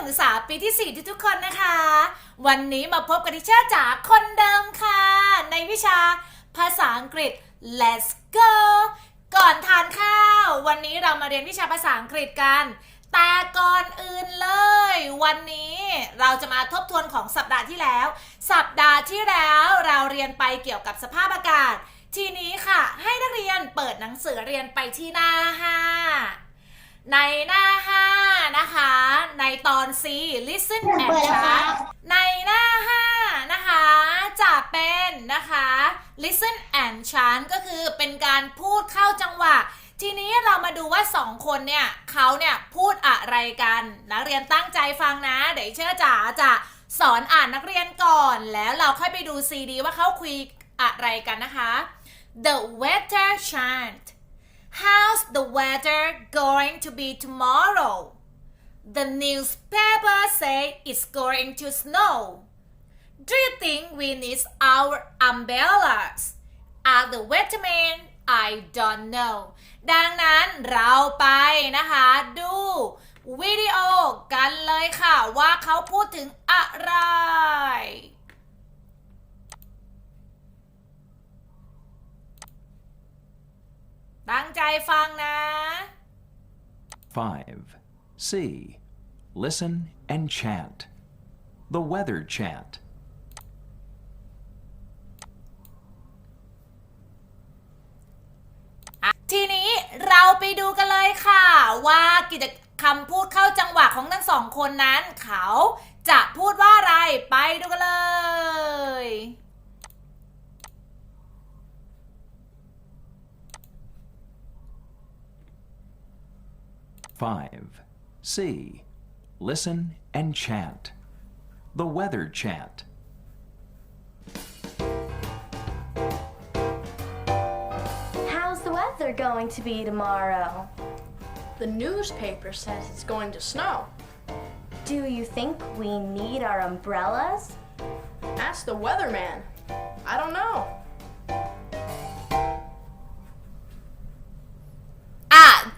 มศึกษาปีที่ 4 ทุกๆคนนะคะ วันนี้มาพบกับทิเชอร์จ๋าคนเดิมค่ะ ในวิชาภาษาอังกฤษ let's go ก่อนทานข้าว วันนี้เรามาเรียนวิชาภาษาอังกฤษกัน แต่ก่อนอื่นเลย วันนี้เราจะมาทบทวนของสัปดาห์ที่แล้ว สัปดาห์ที่แล้วเราเรียนไปเกี่ยวกับสภาพอากาศ ทีนี้ค่ะ ให้นักเรียนเปิดหนังสือเรียนไปที่หน้า5 ในหน้า 5 นะคะ ในตอน C listen เปิ and ดแล้วครั chant บในหน้า 5 นะคะ จะเป็นนะคะ listen and chant ก็คือเป็นการพูดเข้าจังหวะ ทีนี้เรามาดูว่าสองคนเนี่ยเขาเนี่ยพูดอะไรกัน นักเรียนตั้งใจฟังนะ เดี๋ยวเชื่อจ๋าจะสอนอ่านนักเรียนก่อน แล้วเราค่อยไปดูซีดีว่าเขาคุยอะไรกันนะคะ The weather chant How's the weather going to be tomorrow? The newspaper say it's going to snow. Do you think we need our umbrellas? Are the weathermen? I don't know. ดังนั้นเราไปนะคะ ดูวิดีโอกันเลยค่ะ ว่าเขาพูดถึงอะไร ตั้งใจฟังนะ 5. C. Listen and chant. The weather chant. ทีนี้เราไปดูกันเลยค่ะ ว่ากิจคำพูดเข้าจังหวะของทั้งสองคนนั้น เขาจะพูดว่าอะไรไปดูกันเลย 5. C. Listen and chant. The weather chant. How's the weather going to be tomorrow? The newspaper says it's going to snow. Do you think we need our umbrellas? Ask the weatherman. I don't know.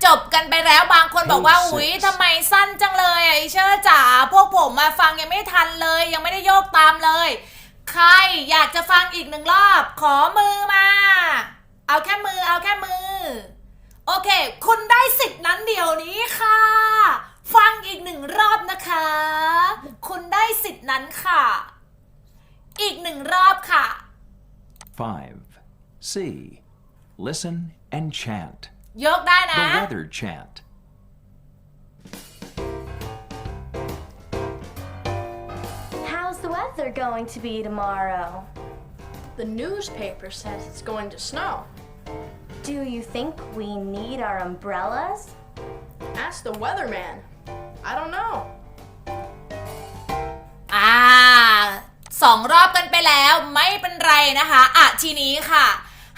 จบกันไปแล้วบางคนบอกว่า Page อุ๊ย six ทำไมสั้นจังเลยอะไอเชอร์จ๋าพวกผมมาฟังยังไม่ทันเลย ยังไม่ได้โยกตามเลย ใครอยากจะฟังอีกหนึ่งรอบ ขอมือมา เอาแค่มือเอาแค่มือ โอเค คุณได้สิทธิ์นั้นเดี๋ยวนี้ค่ะ ฟังอีกหนึ่งรอบนะคะ คุณได้สิทธิ์นั้นค่ะ อีกหนึ่งรอบค่ะ 5. C. Listen and chant. ยกได้นะ The weather chant. How's the weather going to be tomorrow? The newspaper says it's going to snow. Do you think we need our umbrellas? Ask the weatherman. I don't know. อ่าสองรอบกันไปแล้วไม่เป็นไรนะคะ อ่ะทีนี้ค่ะ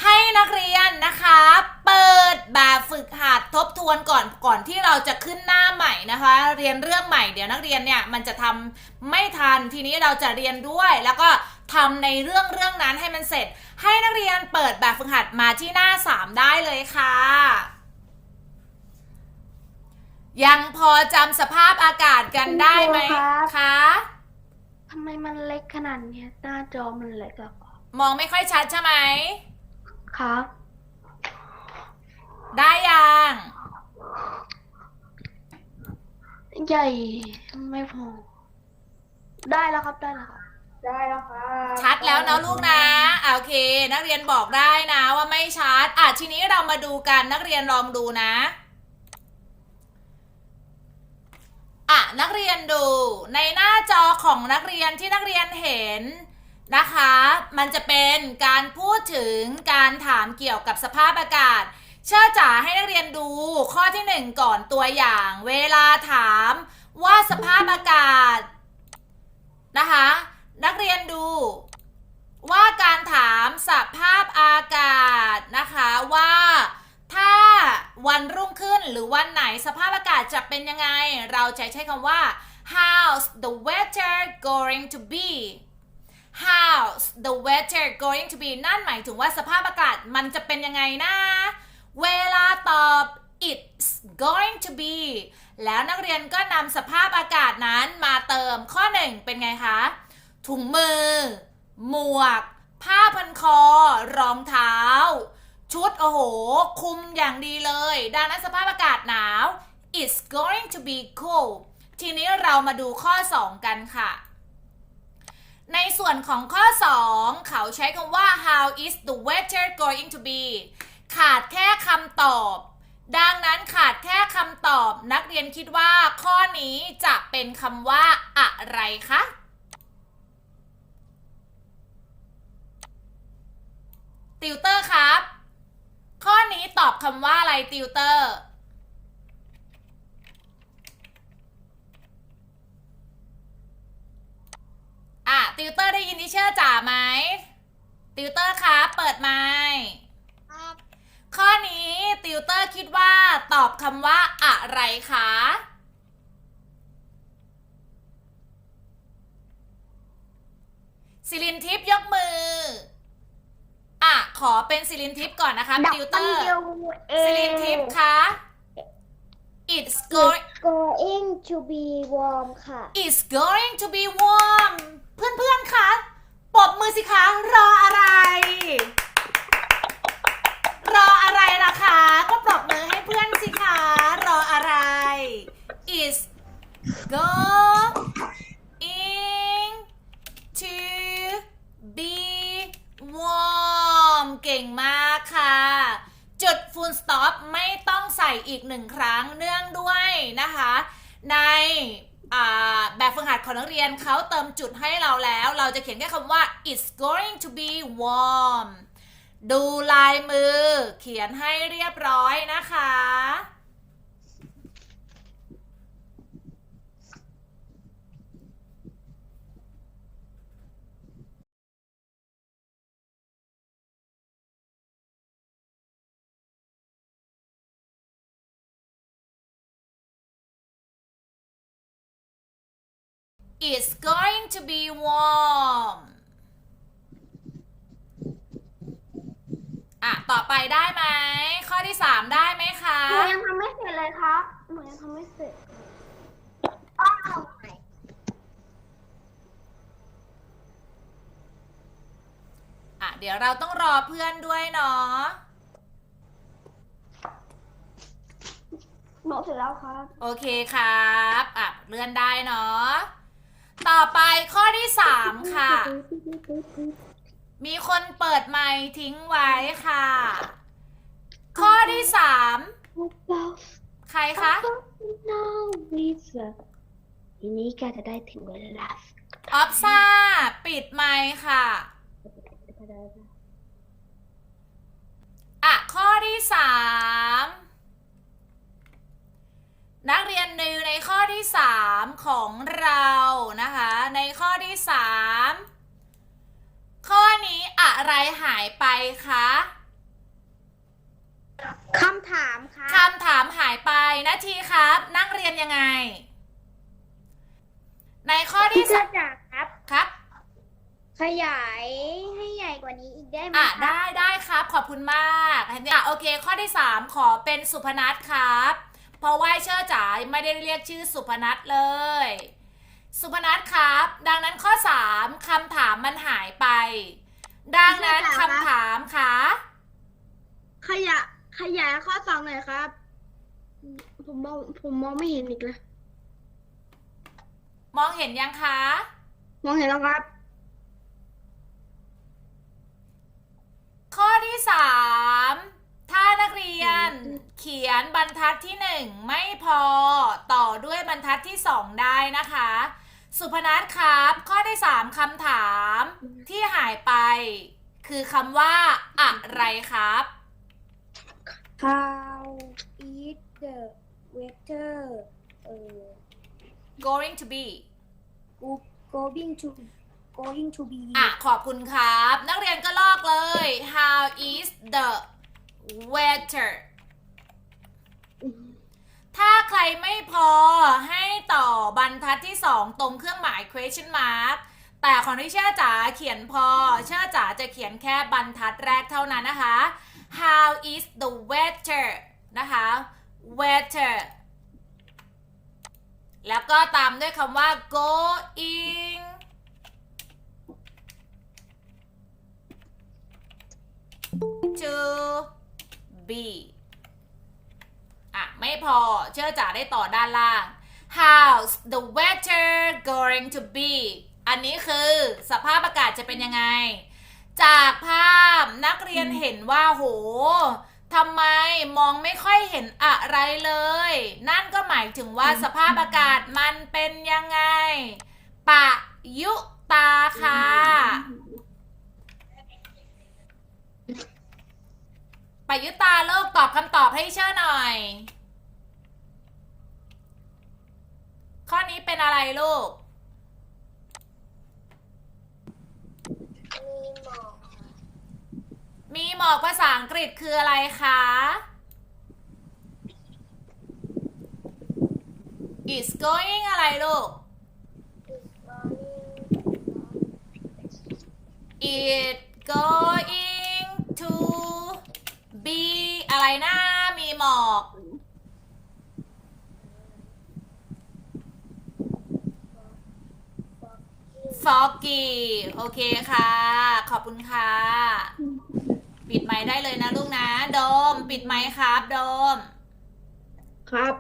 ให้นักเรียนนะคะ เปิดแบบฝึกหัดทบทวนก่อนก่อนที่เราจะขึ้นหน้าใหม่นะคะ เรียนเรื่องใหม่เดี๋ยวนักเรียนเนี่ยมันจะทำไม่ทันทีนี้เราจะเรียนด้วย แล้วก็ทำในเรื่องเรื่องนั้นให้มันเสร็จ ให้นักเรียนเปิดแบบฝึกหัดมาที่หน้า 3 ได้เลยค่ะยังพอจำสภาพอากาศกันได้ไหมครูครับคะทำไมมันเล็กขนาดเนี้ยหน้าจอมันเล็กอะมองไม่ค่อยชัดใช่ไหม ครับ ได้ยังใหญ่ไม่พอ ได้แล้วครับได้แล้วครับได้แล้วครับชัดแล้วนะลูกนะอะโอเค นักเรียนบอกได้นะว่าไม่ชัดอะทีนี้เรามาดูกันนักเรียนลองดูนะอะนักเรียนดูในหน้าจอของนักเรียนที่นักเรียนเห็น นะคะ มันจะเป็นการพูดถึงการถามเกี่ยวกับสภาพอากาศ เชื่อจ๋าให้นักเรียนดูข้อที่หนึ่งก่อนตัวอย่าง เวลาถามว่าสภาพอากาศนะคะ นักเรียนดู ว่าการถามสภาพอากาศนะคะว่าถ้าวันรุ่งขึ้นหรือวันไหนสภาพอากาศจะเป็นยังไง เราจะใช้คำว่า how's the weather going to be how's the weather going to be นั่นหมายถึงว่าสภาพอากาศมันจะเป็นยังไงนะ เวลาตอบ it's going to be แล้วนักเรียนก็นำสภาพอากาศนั้นมาเติมข้อหนึ่งเป็นไงคะ ถุงมือ หมวก ผ้าพันคอ รองเท้า ชุดโอ้โห คุมอย่างดีเลย ดังนั้นสภาพอากาศหนาว it's going to be cold ทีนี้เรามาดูข้อ 2 กันค่ะ ในส่วนของข้อ 2 เขาใช้คำว่า how is the weather going to be ขาดแค่คำตอบ ดังนั้นขาดแค่คำตอบ นักเรียนคิดว่าข้อนี้จะเป็นคำว่าอะไรคะติวเตอร์ครับ ข้อนี้ตอบคำว่าอะไรติวเตอร์ อะติวเตอร์ได้ยินที่เชื่อจ๋าไหมติวเตอร์ครับเปิดไมค์ข้อนี้ติวเตอร์คิดว่าตอบคำว่าอะไรคะสิรินทิพย์ยกมือ อะ ขอเป็นสิรินทิพย์ก่อนนะคะติวเตอร์สิรินทิพย์คะ it's going going to be warm ค่ะ is going to be warm เพื่อนๆ คะ ปรบมือสิคะ รออะไร รออะไรล่ะคะ ก็ปรบมือให้เพื่อนสิคะ รออะไร is going to be warm เก่งมาก จุดฟูลสต็อปไม่ต้องใส่อีกหนึ่งครั้งเนื่องด้วยนะคะ ในแบบฝึกหัดของนักเรียนเขาเติมจุดให้เราแล้ว เราจะเขียนแค่คำว่า it's going to be warm ดูลายมือเขียนให้เรียบร้อยนะคะ It's going to be warm อะ ต่อไปได้ไหม ข้อที่3ได้ไหมคะ หนูยังทำไม่เสร็จเลยครับหนูยังทำไม่เสร็จอ้าวอะ เดี๋ยวเราต้องรอเพื่อนด้วยเนาะ หนูเสร็จแล้วครับ โอเคครับ อะ เลื่อนได้เนาะ ต่อไปข้อที่3ค่ะ มีคนเปิดไมค์ทิ้งไว้ค่ะ ข้อที่3ใครคะทีนี้ก็จะได้ถึงเวลาออฟซ่า ปิดไมค์ค่ะ อะ ข้อที่3 นักเรียนนิวในข้อที่ 3 ของเรานะคะ ในข้อที่ 3 ข้อนี้อะไรหายไปคะคำถามครับคำถามหายไปนาทีครับ นั่งเรียนยังไง ในข้อที่เพื่สาอมจากครับครับ ขยายให้ใหญ่กว่านี้อีกได้ไหมอะครับได้ได้ครับ ขอบคุณมากอะโอเค ข้อที่ 3 ขอเป็นสุพนัทครับ เพราะว่าเชื่อจ๋าไม่ได้เรียกชื่อสุพนัทเลย สุพนัทครับ ดังนั้นข้อ3คำถามมันหายไป ดังนั้นคำถามค่ะ ขยะขยายข้อสองหน่อยครับ ผมมองผมมองไม่เห็นอีกแล้วมองเห็นยังคะ มองเห็นแล้วครับ ข้อที่3 ถ้านักเรียนเขียนบรรทัดที่1ไม่พอต่อด้วยบรรทัดที่2ได้นะคะ สุพนัทครับข้อที่3คำถามที่หายไป คือคำว่าอะไรครับ How is the weather เอ่อ going to be going to going to be อะ ขอบคุณครับ นักเรียนก็ลอกเลย how is the weather ถ้าใครไม่พอให้ต่อบรรทัดที่2ตรงเครื่องหมาย question mark แต่ของที่เชื่อจ๋าเขียนพอ เชื่อจ๋าจะเขียนแค่บรรทัดแรกเท่านั้นนะคะ how is the weather นะคะ weather แล้วก็ตามด้วยคำว่า going to B อะ ไม่พอเชื่อจ๋าได้ต่อด้านล่าง how's the weather going to be อันนี้คือสภาพอากาศจะเป็นยังไง จากภาพนักเรียนเห็นว่าโหทำไมมองไม่ค่อยเห็นอะไรเลย นั่นก็หมายถึงว่าสภาพอากาศมันเป็นยังไง ปะยุตาค่ะ ปยุตาโลกตอบคำตอบให้เชื่อหน่อย ข้อนี้เป็นอะไรลูก มีหมอกมีหมอกภาษาอังกฤษคืออะไรคะ is going อะไรลูก it going to be อะไรนะ มีหมอก foggy โอเคค่ะ ขอบคุณค่ะ ปิดไมค์ได้เลยนะลูกนะ โดม ปิดไมค์ครับ โดม ครับ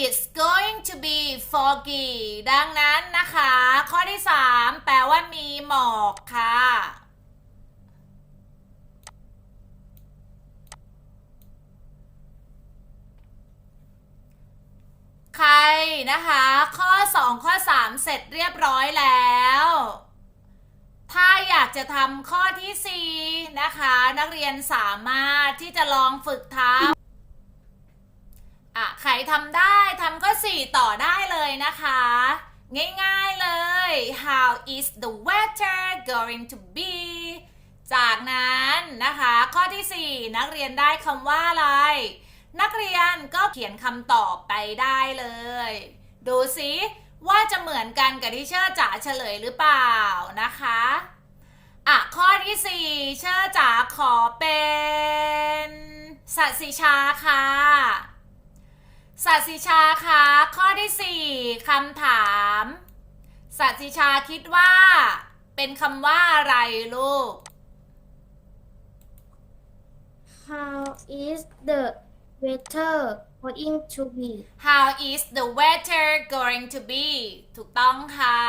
It's going to be foggy ดังนั้นนะคะ ข้อที่ 3 แปลว่ามีหมอกค่ะ ใคร นะคะ ข้อ 2 ข้อ 3 เสร็จเรียบร้อยแล้ว ถ้าอยากจะทำข้อที่ 4 นะคะ นักเรียนสามารถที่จะลองฝึกทำอะใครทำได้ทำก็สี่ต่อได้เลยนะคะ ง่ายๆเลย How is the weather going to be จากนั้นนะคะ ข้อที่ 4 นักเรียนได้คำว่าอะไร นักเรียนก็เขียนคำตอบไปได้เลย ดูสิว่าจะเหมือนกันกับที่เชื่อจ๋าเฉลยหรือเปล่านะคะ อะ ข้อที่ 4 เชื่อจ๋าขอเป็นสัตสิชาค่ะสัตสิชาค่ะข้อที่ 4คำถามสัตสิชาคิดว่า เป็นคำว่าอะไรลูก How is the weather going to be How is the weather going to be ถูกต้องค่ะ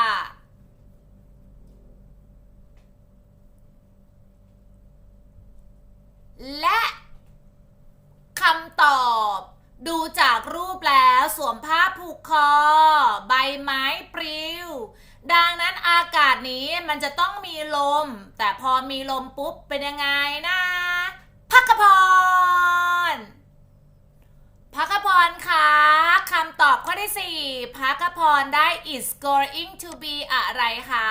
และคำตอบดูจากรูปแล้วสวมผ้าผูกคอ ใบไม้ปลิว ดังนั้นอากาศนี้มันจะต้องมีลม แต่พอมีลมปุ๊บเป็นยังไงนะ พักกพร พักพรคะคำตอบข้อที่ 4พักพรได้ is going to be อะไรคะ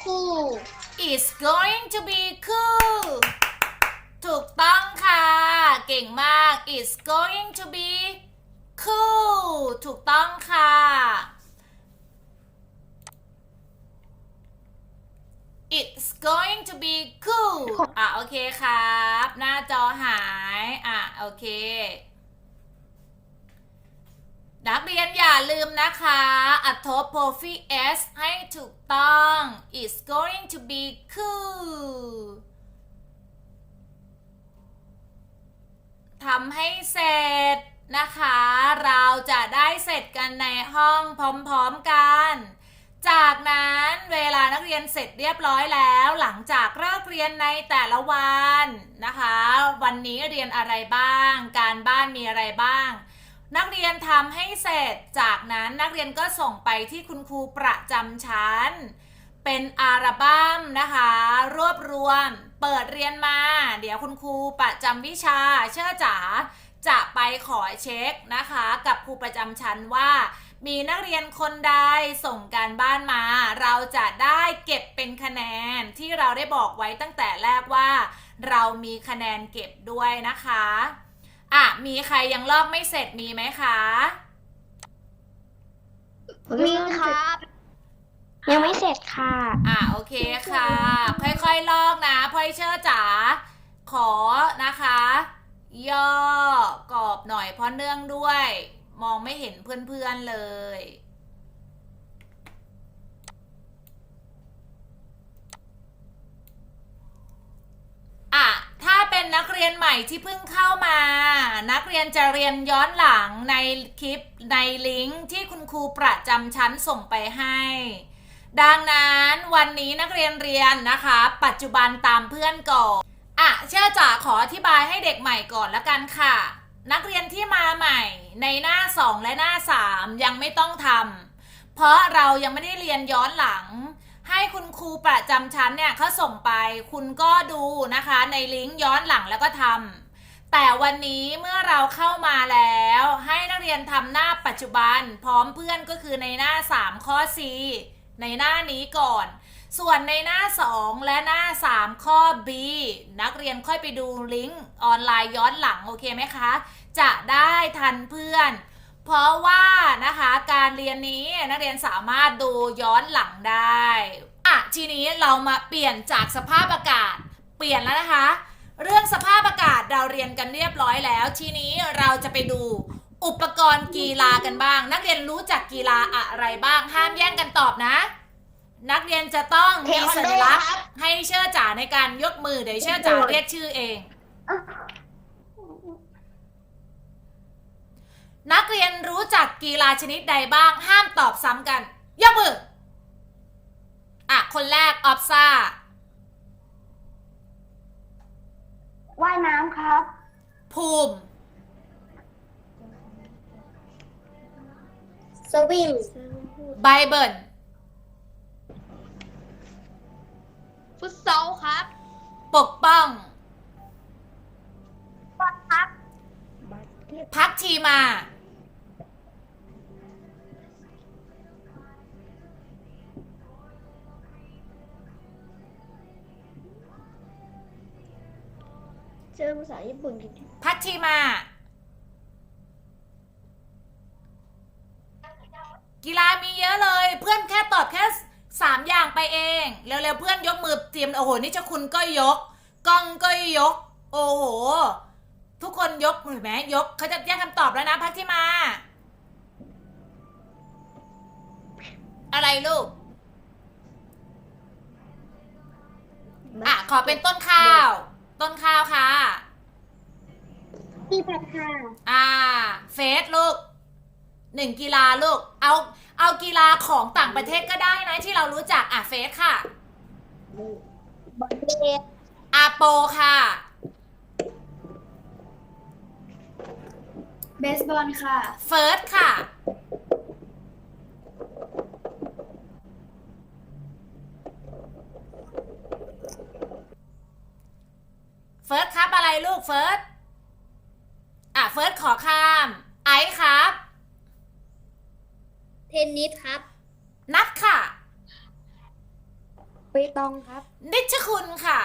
cool is going to be cool ถูกต้องค่ะ เก่งมาก is going to be cool ถูกต้องค่ะ it's going to be cool อะโอเคครับ หน้าจอหาย อะโอเค นักเรียนอย่าลืมนะคะ อัดทบ p o p h y s ให้ถูกต้อง it's going to be cool ทำให้เสร็จนะคะ เราจะได้เสร็จกันในห้องพร้อมๆกัน จากนั้นเวลานักเรียนเสร็จเรียบร้อยแล้ว หลังจากเลิกเรียนในแต่ละวันนะคะ วันนี้เรียนอะไรบ้าง การบ้านมีอะไรบ้าง นักเรียนทำให้เสร็จ จากนั้นนักเรียนก็ส่งไปที่คุณครูประจำชั้น เป็นอัลบั้มนะคะ รวบรวม เปิดเรียนมา เดี๋ยวคุณครูประจำวิชาเชื่อจ๋าจะไปขอเช็คนะคะ กับครูประจำชั้นว่า มีนักเรียนคนใดส่งการบ้านมา เราจะได้เก็บเป็นคะแนนที่เราได้บอกไว้ตั้งแต่แรกว่า เรามีคะแนนเก็บด้วยนะคะอะมีใครยังลอกไม่เสร็จมีไหมคะมีครับ ยังไม่เสร็จค่ะอะโอเคค่ะ ค่อยๆลอกนะพลอยเชอร์จ๋าขอนะคะ ย่อกรอบหน่อยเพราะเนื่องด้วย มองไม่เห็นเพื่อนๆเลย อะ ถ้าเป็นนักเรียนใหม่ที่เพิ่งเข้ามา นักเรียนจะเรียนย้อนหลังในคลิปในลิงก์ที่คุณครูประจำชั้นส่งไปให้ ดังนั้นวันนี้นักเรียนเรียนนะคะ ปัจจุบันตามเพื่อนก่อน อะเชื่อจ๋าขออธิบายให้เด็กใหม่ก่อนละกันค่ะ นักเรียนที่มาใหม่ในหน้า 2 และหน้า 3 ยังไม่ต้องทำเพราะเรายังไม่ได้เรียนย้อนหลัง ให้คุณครูประจำชั้นเนี่ยเขาส่งไป คุณก็ดูนะคะในลิงก์ย้อนหลังแล้วก็ทำแต่วันนี้เมื่อเราเข้ามาแล้ว ให้นักเรียนทำหน้าปัจจุบัน พร้อมเพื่อนก็คือในหน้า 3 ข้อ C ในหน้านี้ก่อน ส่วนในหน้า 2 และหน้า 3 ข้อ B นักเรียนค่อยไปดูลิงก์ออนไลน์ย้อนหลังโอเคไหมคะ จะได้ทันเพื่อน เพราะว่านะคะการเรียนนี้นักเรียนสามารถดูย้อนหลังได้อะทีนี้เรามาเปลี่ยนจากสภาพอากาศ เปลี่ยนแล้วนะคะ เรื่องสภาพอากาศเราเรียนกันเรียบร้อยแล้ว ทีนี้เราจะไปดูอุปกรณ์กีฬากันบ้าง นักเรียนรู้จักกีฬาอะไรบ้าง ห้ามแย่งกันตอบนะ นักเรียนจะต้องมีสัญลักษณ์ให้เชื่อจ่าในการยกมือเดี๋ยวเชื่อจ่าเรียกชื่อเอง นักเรียนรู้จักกีฬาชนิดใดบ้าง ห้ามตอบซ้ำกัน ยกมือ อะ คนแรกออฟซ่าว่ายน้ำครับ ภูมิสวิมไบเบิล ฟุตซอลครับปกป้อง บอลครับพักทีมา เจอภาษาญี่ปุ่นกันพักทีมา กีฬามีเยอะเลย เพื่อนแค่ตอบแค่สาม อย่างไปเอง เร็วๆเพื่อนยกมือเตรียมโอ้โห นี่เจ้าคุณก็ยก กล้องก็ยก โอ้โห ทุกคนยกเห็นไหมยกเขาจะแยกคำตอบแล้วนะพักที่มา อะไรลูก อะ ขอเป็นต้นข้าว ต้นข้าวค่ะที่พัดค่ะ อ่า เฟสลูก หนึ่งกีฬาลูก เอาเอากีฬาของต่างประเทศก็ได้นะที่เรารู้จักอะเฟสค่ะบอลเลย์อาโปค่ะ เบสบอลค่ะ เฟิร์สค่ะ เฟิร์สครับอะไรลูกเฟิร์สอะเฟิร์สขอข้าม ไอซ์ครับ เทนนิสครับ นัดค่ะ เปตองครับ นิชคุณค่ะ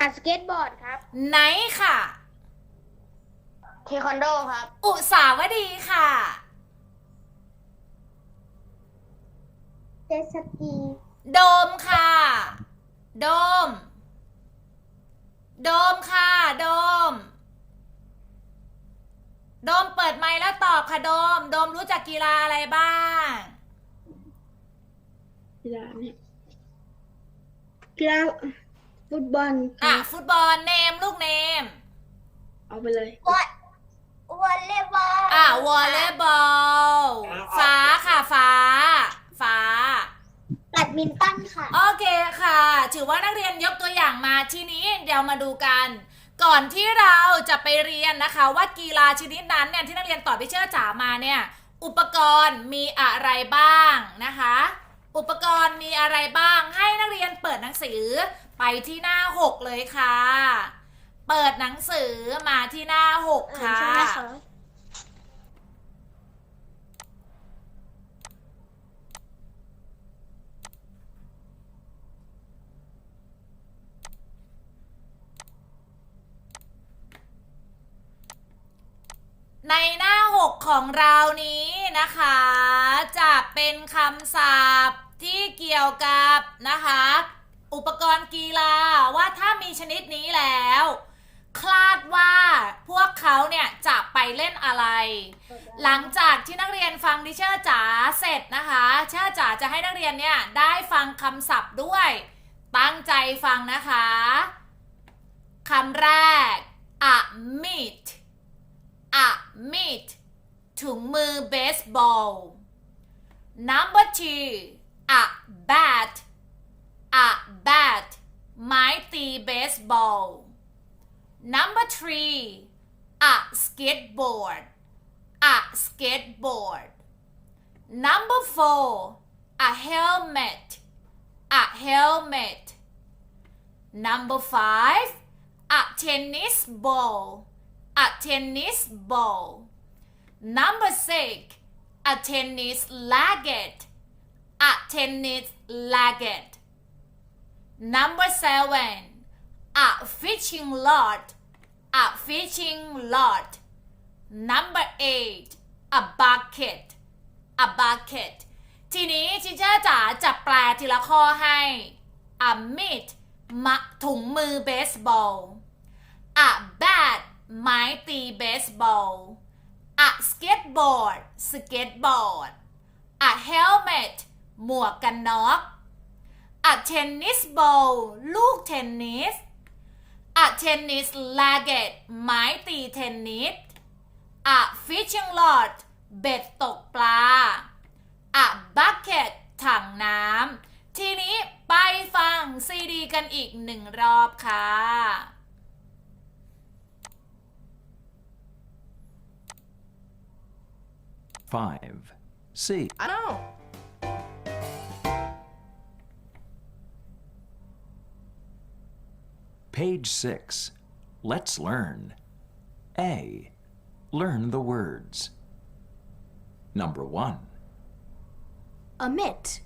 อะสเก็ตบอร์ดครับ ไนท์ค่ะ เทควันโดครับ อุสาวดีค่ะ เจ็ตสกี โดมค่ะ โดม โดมค่ะ โดม โดมเปิดไมค์แล้วต อบค่ะโดม โดมรู้จักกีฬาอะไรบ้าง กีฬาเนี่ยกีฬาฟุตบอลอะ ฟุตบอลเนมลูกเนม เอาไปเลยวอลวอลเลย์บอลอะวอลเลย์บอลฟ้าค่ะฟ้า ฟ้า แบดมินตันค่ะ โอเคค่ะ ถือว่านักเรียนยกตัวอย่างมาทีนี้เดี๋ยวมาดูกัน ก่อนที่เราจะไปเรียนนะคะว่ากีฬาชนิดนั้นเนี่ยที่นักเรียนตอบพิเชื่อจ๋ามาเนี่ยอุปกรณ์มีอะไรบ้างนะคะ อุปกรณ์มีอะไรบ้าง ให้นักเรียนเปิดหนังสือไปที่หน้า 6 เลยค่ะ เปิดหนังสือมาที่หน้า 6 ค่ะ ในหน้า 6 ของเรานี้นะคะ จะเป็นคำศัพท์ที่เกี่ยวกับนะคะ อุปกรณ์กีฬาว่าถ้ามีชนิดนี้แล้ว คาดว่าพวกเขาเนี่ยจะไปเล่นอะไร หลังจากที่นักเรียนฟังดิเชอร์จ๋าเสร็จนะคะเชอร์จ๋าจะให้นักเรียนเนี่ยได้ฟังคำศัพท์ด้วย ตั้งใจฟังนะคะคำแรก a mitt a mitt ถุงมือเบสบอล number two a bat a bat ไม้ตีเบสบอล number three a skateboard a skateboard number four a helmet a helmet number five a tennis ball A tennis ball number six a tennis racket a tennis racket number seven a fishing rod a fishing rod number eight a bucket a bucket ทีนี้ชิเชอร์จ๋าจะแปลทีละข้อให้ a mitt มะถุงมือเบสบอล a bat ไม้ตีเบสบอล a skateboard สเก็ตบอร์ด a helmet หมวกกันน็อก a tennis ball ลูกเทนนิส a tennis racket ไม้ตีเทนนิส a fishing rod เบ็ดตกปลา a bucket ถังน้ำ ทีนี้ไปฟังซีดีกันอีกหนึ่งรอบค่ะ 5. C. I know. Page 6. Let's learn. A. Learn the words. Number 1. A mitt.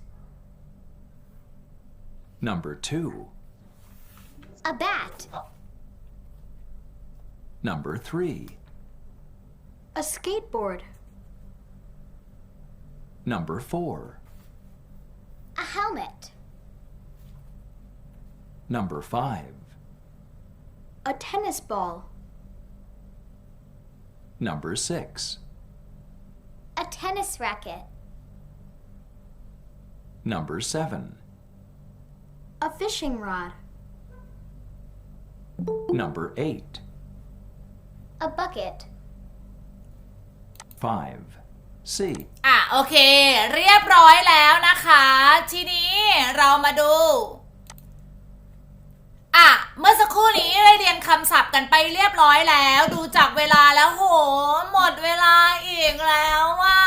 Number 2. A bat. Number 3. A skateboard. Number 4. A helmet. Number 5. A tennis ball. Number 6. A tennis racket. Number 7. A fishing rod. Number 8. A bucket. 5. C. อะโอเค เรียบร้อยแล้วนะคะ ทีนี้เรามาดู อะ เมื่อสักครู่นี้ได้เรียนคำศัพท์กันไปเรียบร้อยแล้ว ดูจากเวลาแล้วโห หมดเวลาอีกแล้วว่า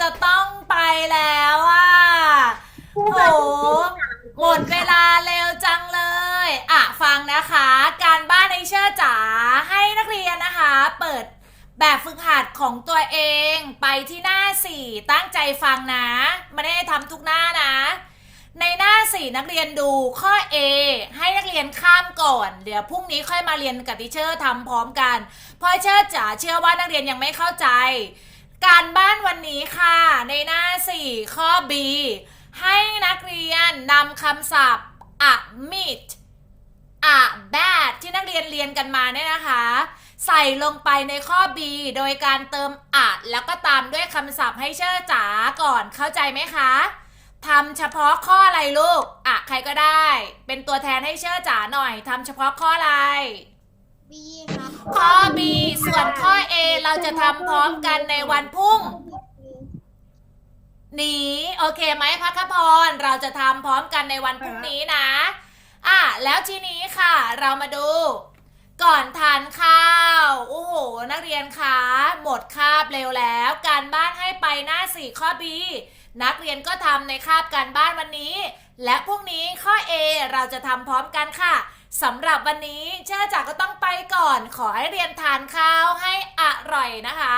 จะต้องไปแล้วว่าโหหมดเวลาเร็วจังเลย อะ ฟังนะคะ การบ้านในเชื่อจ๋าให้นักเรียนนะคะ เปิด แบบฝึกหัดของตัวเองไปที่หน้า4ตั้งใจฟังนะ ไม่ได้ทำทุกหน้านะ ในหน้า4นักเรียนดูข้อ A ให้นักเรียนข้ามก่อน เดี๋ยวพรุ่งนี้ค่อยมาเรียนกับทิเชอร์ทำพร้อมกันเพราะเชอร์จ๋าเชื่อว่านักเรียนยังไม่เข้าใจ การบ้านวันนี้ค่ะ ในหน้า4ข้อ B ให้นักเรียนนำคำศัพท์ a m i t a bad ที่นักเรียนเรียนกันมาเนี่ยนะคะ ใส่ลงไปในข้อ B โดยการเติม a แล้วก็ตามด้วยคำศัพท์ให้เชื่อจ๋าก่อนเข้าใจไหมคะทำเฉพาะข้ออะไรลูกอะใครก็ได้ เป็นตัวแทนให้เชื่อจ๋าหน่อยทำเฉพาะข้ออะไร B ครับข้อ B ส่วนข้อ A เราจะทำพร้อมกันในวันพรุ่งนี้โอเคไหมพักพรเราจะทำพร้อมกันในวันพรุ่งนี้นะอะแล้วทีนี้ค่ะ เรามาดู ก่อนทานข้าว โอ้โห นักเรียนคะหมดคาบเร็วแล้ว การบ้านให้ไปหน้าสี่ข้อ B นักเรียนก็ทำในคาบการบ้านวันนี้ และพรุ่งนี้ข้อ A เราจะทำพร้อมกันค่ะสำหรับวันนี้เชื่อจักรก็ต้องไปก่อน ขอให้เรียนทานข้าวให้อร่อยนะคะ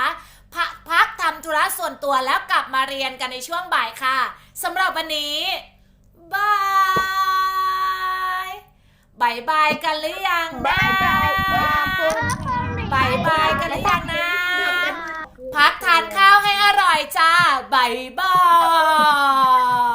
พักพักทำธุระส่วนตัวแล้วกลับมาเรียนกันในช่วงบ่ายค่ะสำหรับวันนี้บาย บายบายกันหรือยังนะบายบายกันหรือยังนะ พักทานข้าวให้อร่อยจ้าบายบาย